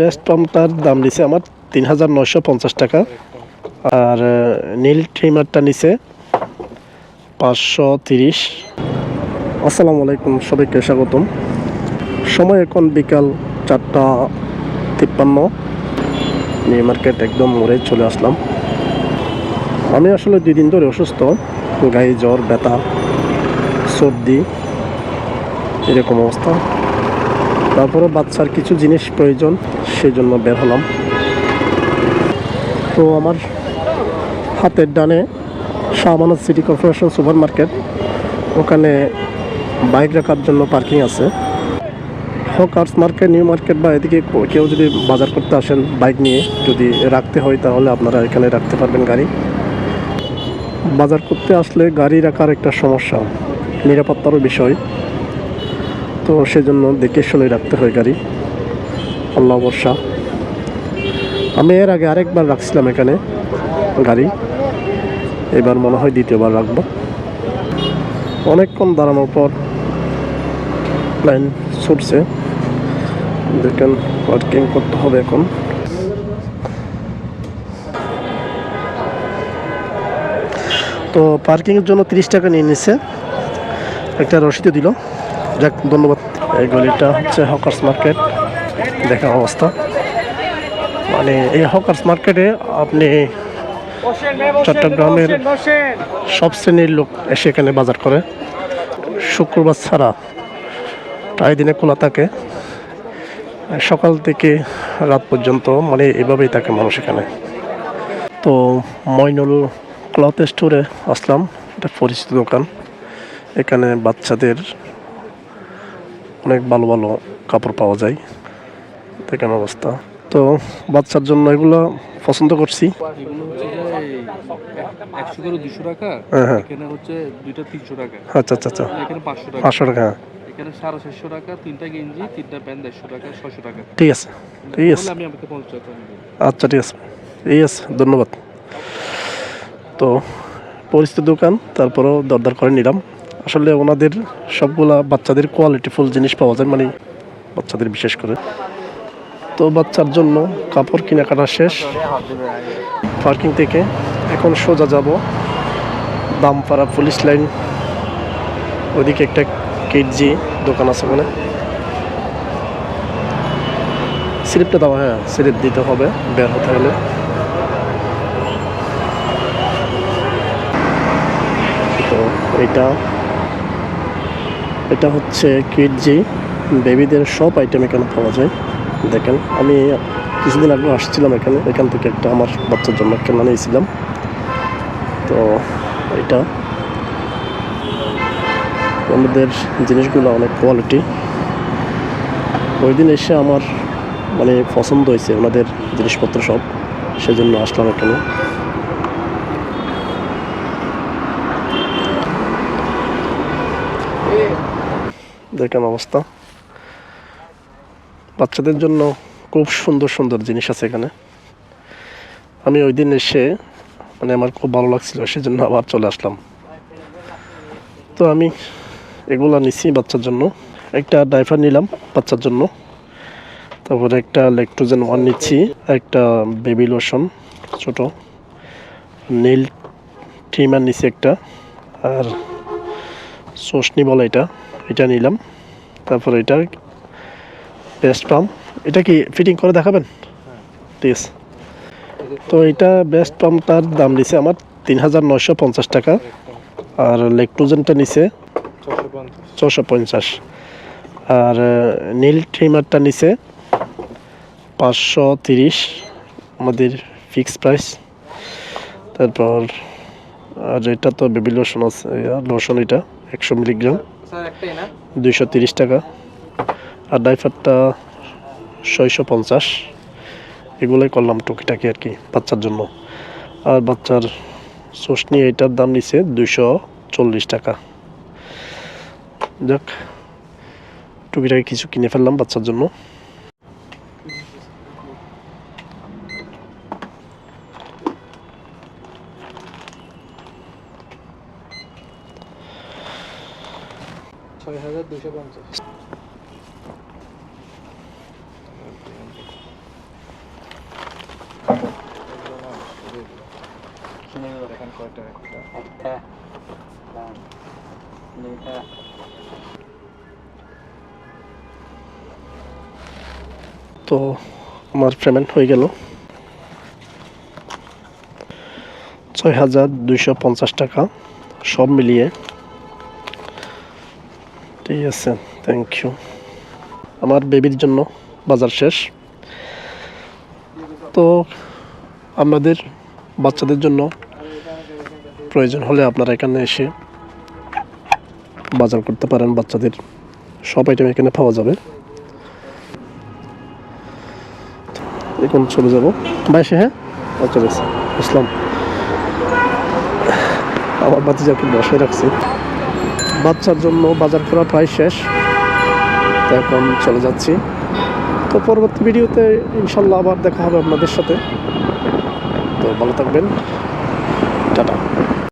Best পাম্পটার দাম নিছে আমার তিন হাজার নয়শো পঞ্চাশ টাকা। আর নীল ট্রিমারটা নিছে পাঁচশো তিরিশ। আসসালামু আলাইকুম, সবাইকে স্বাগতম। সময় এখন বিকাল চারটা তিপ্পান্ন। নিউ মার্কেট একদম মোড়ে চলে আসলাম। আমি আসলে দুই দিন ধরে অসুস্থ, গায়ে জ্বর, ব্যথা, সর্দি, এরকম অবস্থা। তারপরে বাচ্চার কিছু জিনিস প্রয়োজন সেই জন্য বের হলাম। তো আমার হাতের ডানে Shahamanat city corporation super market ওখানে বাইক রাখার জন্য পার্কিং আছে। হকার্স মার্কেট নিউ মার্কেট বা এদিকে কেউ যদি বাজার করতে আসেন বাইক নিয়ে, যদি রাখতে হয় তাহলে আপনারা এখানে রাখতে পারবেন গাড়ি। বাজার করতে আসলে গাড়ি রাখার একটা সমস্যা, নিরাপত্তারও বিষয়। তো সেজন্য দেখে শুনে রাখতে হয় গাড়ি। আল্লাহ বর্ষা আমি এর আগে আরেকবার রাখছিলাম এখানে গাড়ি। এবার মনে হয় দ্বিতীয়বার রাখব। অনেকক্ষণ দাঁড়ানোর পর লাইন ছুটছে। দেখেন পার্কিং করতে হবে এখন। তো পার্কিংয়ের জন্য তিরিশ টাকা নিয়ে নিচ্ছে একটা রসিদও দিল। যাক, ধন্যবাদ। এই গলিটা হচ্ছে হকার্স মার্কেট। দেখা অবস্থা। মানে এই হকার্স মার্কেটে আপনি চট্টগ্রামের সব শ্রেণির লোক এসে এখানে বাজার করে। শুক্রবার ছাড়া প্রায় দিনে খোলা থাকে। সকাল থেকে রাত পর্যন্ত মানে এভাবেই থাকে মানুষ এখানে। তো মইনুল ক্লথ স্টোরে আসলাম, এটা পরিচিত দোকান। এখানে বাচ্চাদের অনেক ভালো ভালো কাপড় পাওয়া যায়। দেখেন অবস্থা। তো বাচ্চার জন্য এগুলো পছন্দ করছি। হ্যাঁ হ্যাঁ। আচ্ছা আচ্ছা পাঁচশো টাকা। পাঁচশো টাকা এখানে সাড়ে চারশো টাকা তিনটা গেঞ্জি তিনটা প্যান্ট দেড়শো টাকা ছশো টাকা। ঠিক আছে ঠিক আছে। আমি আমাকে পঞ্চাশ আচ্ছা ঠিক আছে। ঠিক আছে ধন্যবাদ। তো পরিচিত দোকান তারপরেও দরদার করে নিলাম। আসলে ওনাদের সবগুলা বাচ্চাদের কোয়ালিটিফুল জিনিস পাওয়া যায় মানে বাচ্চাদের বিশেষ করে। তো বাচ্চার জন্য কাপড় কেনাকাটা শেষ। পার্কিং থেকে এখন সোজা যাব দামপাড়া পুলিশ লাইন। ওদিকে একটা কেজি দোকান আছে ওখানে স্লিপটা দাও হ্যাঁ স্লিপ দিতে হবে, বের হতে হলে। তো এটা এটা হচ্ছে কিডজি বেবিদের সব আইটেম এখানে পাওয়া যায়। দেখেন, আমি কিছুদিন আগে আসছিলাম এখানে, এখান থেকে একটা আমার বাচ্চার জন্য কেনা নিয়েছিলাম তো এটা আমাদের জিনিসগুলো অনেক কোয়ালিটি ওই দিন এসে আমার মানে পছন্দ হয়েছে ওনাদের জিনিসপত্র সব, সেজন্য আসলাম এখানে। দেখেন অবস্থা। বাচ্চাদের জন্য খুব সুন্দর সুন্দর জিনিস আছে এখানে। আমি ওই দিন এসে মানে আমার খুব ভালো লাগছিল, সেজন্য আবার চলে আসলাম। তো আমি এগুলো নিচ্ছি বাচ্চার জন্য। একটা ডাইভার নিলাম বাচ্চার জন্য। তারপরে একটা লেকট্রোজেন ওয়ান নিচ্ছি, একটা বেবি লোশন ছোট। নীল ট্রিমার নিচ্ছি একটা, আর সোসনি বলে এটা এটা নিলাম। তারপরে এটা বেস্ট পাম্প এটা কি ফিটিং করে দেখাবেন? ঠিক তো এটা বেস্ট পাম্পটার দাম নিছে আমার তিন হাজার নয়শো পঞ্চাশ টাকা। আর লেকট্রোজেনটা নিছে ছশো পঞ্চাশ। আর নীল ট্রিমারটা নিচে পাঁচশো তিরিশ আমাদের ফিক্স প্রাইস তারপর আর এটা তো বেবি লোশন আছে লোশন এটা একশো মিলিগ্রাম। দুইশো তিরিশ টাকা। আর ডাইফারটা ছয়শো পঞ্চাশ। এগুলোই করলাম টুকিটাকি আর কি বাচ্চার জন্য। আর বাচ্চার সোসনি এটার দাম নিছে দুইশো চল্লিশ টাকা। যাক, টুকিটাকি কিছু কিনে ফেললাম বাচ্চার জন্য। ছয় হাজার দুশো পঞ্চাশ দেখেন কয়টা একটা? একটা দুইটা। তো আমার পেমেন্ট হয়ে গেল। ছয় হাজার দুইশো পঞ্চাশ টাকা সব মিলিয়ে। ঠিক আছে থ্যাংক ইউ আমার বেবির জন্য বাজার শেষ। তো আমাদের বাচ্চাদের জন্য প্রয়োজন হলে আপনারা এখানে এসে বাজার করতে পারেন, বাচ্চাদের সব আইটেম এখানে পাওয়া যাবে। এখন চলে যাব। বাইশে হ্যাঁ? আচ্ছা বেশ ইসলাম আমার বাচ্চাকে বসে রাখছি। বাচ্চার জন্য বাজার করা প্রায় শেষ। এখন চলে যাচ্ছি। তো পরবর্তী ভিডিওতে ইনশাল্লাহ আবার দেখা হবে আপনাদের সাথে। তো ভালো থাকবেন। টাটা।